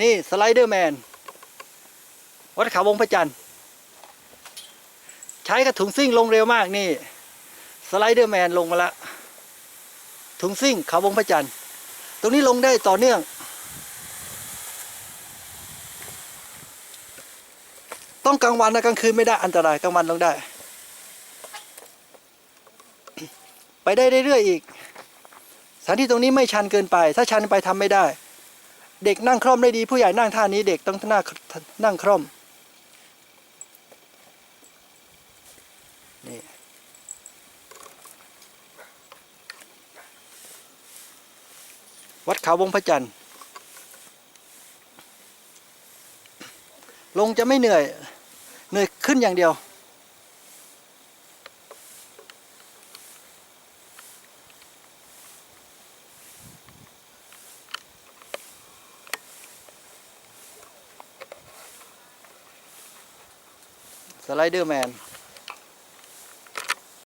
นี่สไลเดอร์แมน วัดเขาวงพระจันทร์ใช้กระถุงซิ่งลงเร็วมากนี่ สไลเดอร์แมนลงมาละ ถุงซิ่งเขาวงพระจันทร์ตรงนี้ลงได้ต่อเนื่อง ต้องกลางวันนะกลางคืนไม่ได้อันตรายกลางวันลงได้ ไปได้เรื่อยๆอีกสถานที่ตรงนี้ไม่ชันเกินไป ถ้าชันไปทำไม่ได้ เด็กนั่งคล่อมได้ดี ผู้ใหญ่นั่งท่านี้ เด็กต้องนั่งนั่งคล่อมนี่วัดเขาวงพระจันทร์ลงจะไม่เหนื่อย เหนื่อยขึ้นอย่างเดียว สไลเดอร์แมน